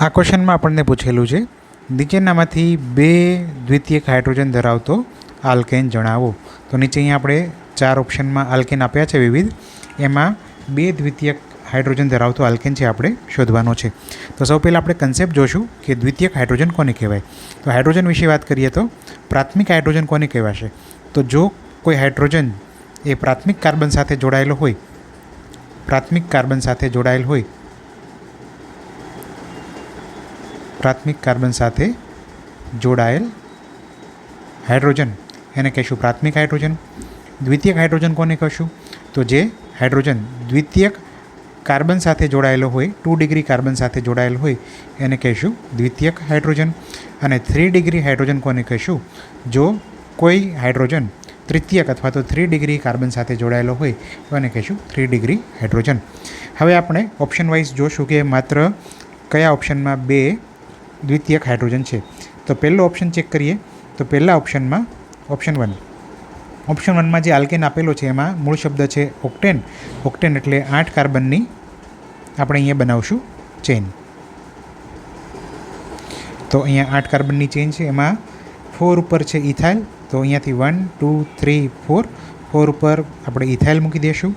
આ ક્વેશ્ચનમાં આપણને પૂછેલું છે, નીચેનામાંથી બે દ્વિતીયક હાઇડ્રોજન ધરાવતો આલ્કેન જણાવો. તો નીચે અહીંયા આપણે ચાર ઓપ્શનમાં આલ્કેન આપ્યા છે વિવિધ. એમાં બે દ્વિતીયક હાઇડ્રોજન ધરાવતો આલ્કેન છે આપણે શોધવાનો છે. તો સૌ પહેલાં આપણે કન્સેપ્ટ જોશું કે દ્વિતીયક હાઇડ્રોજન કોને કહેવાય? તો હાઇડ્રોજન વિશે વાત કરીએ તો પ્રાથમિક હાઇડ્રોજન કોને કહેવાશે? તો જો કોઈ હાઇડ્રોજન એ પ્રાથમિક કાર્બન સાથે જોડાયેલો હોય, પ્રાથમિક કાર્બન સાથે જોડાયેલ હોય પ્રાથમિક કાર્બન સાથે જોડાયેલ હાઇડ્રોજન. એને કહીશું પ્રાથમિક હાઇડ્રોજન. દ્વિતીયક હાઇડ્રોજન કોને કહીશું? તો જે હાઇડ્રોજન દ્વિતીયક કાર્બન સાથે જોડાયેલો હોય, ટુ ડિગ્રી કાર્બન સાથે જોડાયેલ હોય, એને કહીશું દ્વિતીયક હાઇડ્રોજન. અને થ્રી ડિગ્રી હાઇડ્રોજન કોને કહીશું? જો કોઈ હાઇડ્રોજન તૃતીયક અથવા તો થ્રી ડિગ્રી કાર્બન સાથે જોડાયેલો હોય, તો એને કહીશું થ્રી ડિગ્રી હાઇડ્રોજન. હવે આપણે ઓપ્શન વાઇઝ જોશું કે માત્ર કયા ઓપ્શનમાં બે દ્વિતીયક હાઇડ્રોજન છે. તો પહેલો ઓપ્શન ચેક કરીએ. તો પહેલા ઓપ્શનમાં ઓપ્શન વન ઓપ્શન વનમાં જે આલ્કેન આપેલો છે એમાં મૂળ શબ્દ છે ઓક્ટેન ઓક્ટેન એટલે આઠ કાર્બનની આપણે અહીંયા બનાવશું ચેન તો અહીંયા આઠ કાર્બનની ચેન છે. એમાં ફોર ઉપર છે ઇથાઇલ તો અહીંયાથી one two three four four ઉપર આપણે ઇથાઇલ મૂકી દઈશું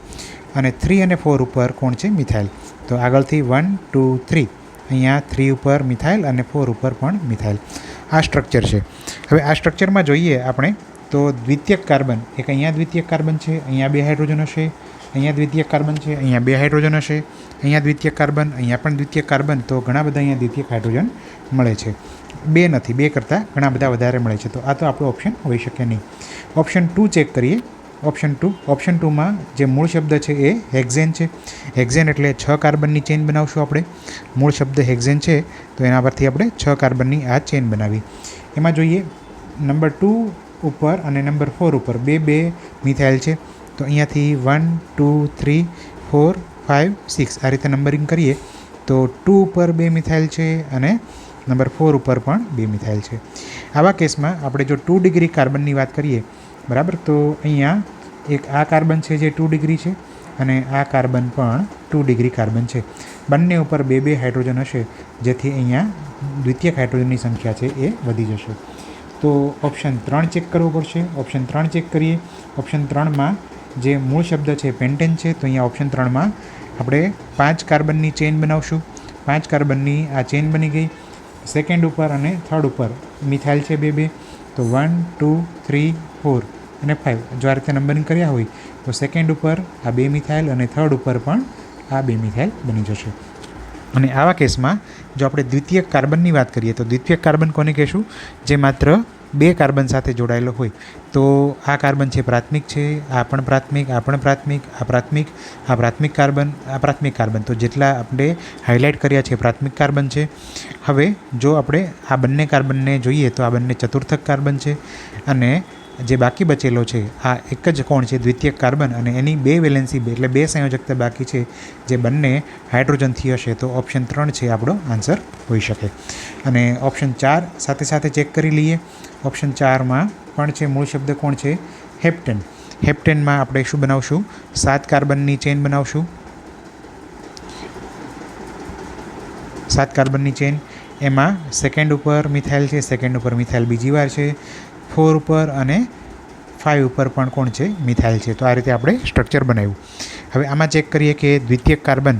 અને થ્રી અને ફોર ઉપર કોણ છે? મિથાઇલ તો આગળથી વન ટુ થ્રી અહીંયા થ્રી ઉપર મિથાઇલ અને ફોર ઉપર પણ મિથાઇલ. આ સ્ટ્રક્ચર છે. હવે આ સ્ટ્રક્ચરમાં જોઈએ આપણે, તો દ્વિતીયક કાર્બન, એક અહીંયા દ્વિતીયક કાર્બન છે, અહીંયા બે હાઇડ્રોજન હશે, અહીંયા દ્વિતીય કાર્બન છે, અહીંયા બે હાઇડ્રોજન હશે, અહીંયા દ્વિતીય કાર્બન, અહીંયા પણ દ્વિતીય કાર્બન, તો ઘણા બધા અહીંયા દ્વિતીય હાઇડ્રોજન મળે છે. બે નથી, બે કરતાં ઘણા બધા વધારે મળે છે. તો આ તો આપણો ઓપ્શન હોઈ શકે નહીં. ઓપ્શન ટુ ચેક કરીએ. Option two. ઓપ્શન ટુમાં જે મૂળ શબ્દ છે એ હેક્ઝેન છે. હેક્ઝેન એટલે છ કાર્બનની ચેન બનાવશું આપણે. મૂળ શબ્દ હેક્ઝેન છે, તો એના પરથી આપણે છ કાર્બનની આ ચેન બનાવી. એમાં જોઈએ, નંબર ટુ ઉપર અને નંબર ફોર ઉપર બે બે મિથાઇલ છે. તો અહીંયાથી one, two, three, four, five, six આ રીતે નંબરિંગ કરીએ, તો ટુ ઉપર બે મિથાઇલ છે અને નંબર ફોર ઉપર પણ બે મિથાઇલ છે. આવા કેસમાં આપણે જો ટુ ડિગ્રી કાર્બનની વાત કરીએ બરાબર? તો અહીંયા એક આ કાર્બન છે જે ટુ ડિગ્રી છે અને આ કાર્બન પણ ટુ ડિગ્રી કાર્બન છે. બંને ઉપર બે બે હાઇડ્રોજન હશે, જેથી અહીંયા દ્વિતીયક હાઇડ્રોજનની સંખ્યા છે એ વધી જશે. તો ઓપ્શન ત્રણ ચેક કરવો પડશે. ઓપ્શન ત્રણ ચેક કરીએ. ઓપ્શન ત્રણમાં જે મૂળ શબ્દ છે પેન્ટેન છે, તો અહીંયા ઓપ્શન ત્રણમાં આપણે પાંચ કાર્બનની ચેન બનાવશું. પાંચ કાર્બનની આ ચેન બની ગઈ. સેકન્ડ ઉપર અને થર્ડ ઉપર મિથાઇલ છે બે બે. તો વન ટુ થ્રી ફોર અને ફાઇવ જો આ રીતે નંબરિંગ કર્યા હોય, તો સેકન્ડ ઉપર આ બે મિથાઇલ અને થર્ડ ઉપર પણ આ બે મિથાઇલ બની જશે. અને આવા કેસમાં, જો આપણે દ્વિતીયક કાર્બનની વાત કરીએ, તો દ્વિતીયક કાર્બન કોને કહેશું? જે માત્ર બે કાર્બન સાથે જોડાયેલો હોય. તો આ કાર્બન છે પ્રાથમિક છે, આ પણ પ્રાથમિક, આ પણ પ્રાથમિક, આ પ્રાથમિક આ પ્રાથમિક કાર્બન, આ પ્રાથમિક કાર્બન. તો જેટલા આપણે હાઇલાઇટ કર્યા છે પ્રાથમિક કાર્બન છે. હવે જો આપણે આ બંને કાર્બનને જોઈએ, તો આ બંને ચતુર્થક કાર્બન છે. અને જે બાકી બચેલો છે, આ એક જ કોણ છે? દ્વિતીયક કાર્બન અને એની બે વેલેન્સી એટલે બે સંયોજકતા બાકી છે, જે બંને હાઇડ્રોજનથી હશે. તો ઓપ્શન ત્રણ છે આપણો આન્સર હોઈ શકે. અને ઓપ્શન ચાર સાથે સાથે ચેક કરી લઈએ. ઓપ્શન ચારમાં પણ છે, મૂળ શબ્દ કોણ છે? હેપ્ટેન. હેપ્ટેનમાં આપણે શું બનાવશું? સાત કાર્બનની ચેન બનાવશું. સાત કાર્બનની ચેન. એમાં સેકન્ડ ઉપર મિથાઇલ છે, સેકન્ડ ઉપર મિથાઇલ બીજી વાર છે. ફોર ઉપર અને ફાઇવ ઉપર પણ કોણ છે? મિથાઇલ છે. તો આ રીતે આપણે સ્ટ્રક્ચર બનાવ્યું. હવે આમાં ચેક કરીએ કે દ્વિતીયક કાર્બન.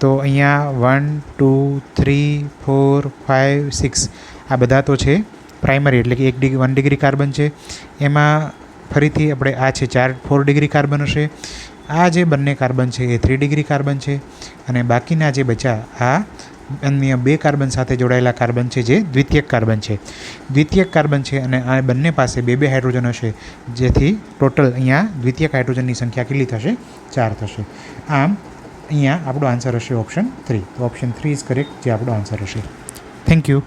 તો અહીંયા one, two, three, four five six આ બધા તો છે પ્રાઇમરી એટલે કે એક ડિગ્રી, વન ડિગ્રી કાર્બન છે. એમાં ફરીથી આપણે આ છે ચાર, ફોર ડિગ્રી કાર્બન હશે. આ જે બંને કાર્બન છે એ થ્રી ડિગ્રી કાર્બન છે. અને બાકીના જે બચ્યા આ અન્ય બે કાર્બન સાથે જોડાયેલા કાર્બન છે, જે દ્વિતીયક કાર્બન છે. દ્વિતીયક કાર્બન છે અને આ બંને પાસે બે બે હાઇડ્રોજન હશે જેથી ટોટલ અહીંયા દ્વિતીયક હાઇડ્રોજનની સંખ્યા કેટલી થશે? ચાર થશે. આમ, અહીંયા આપણો આન્સર હશે option three. Option three is correct, જે આપણો આન્સર હશે. Thank you.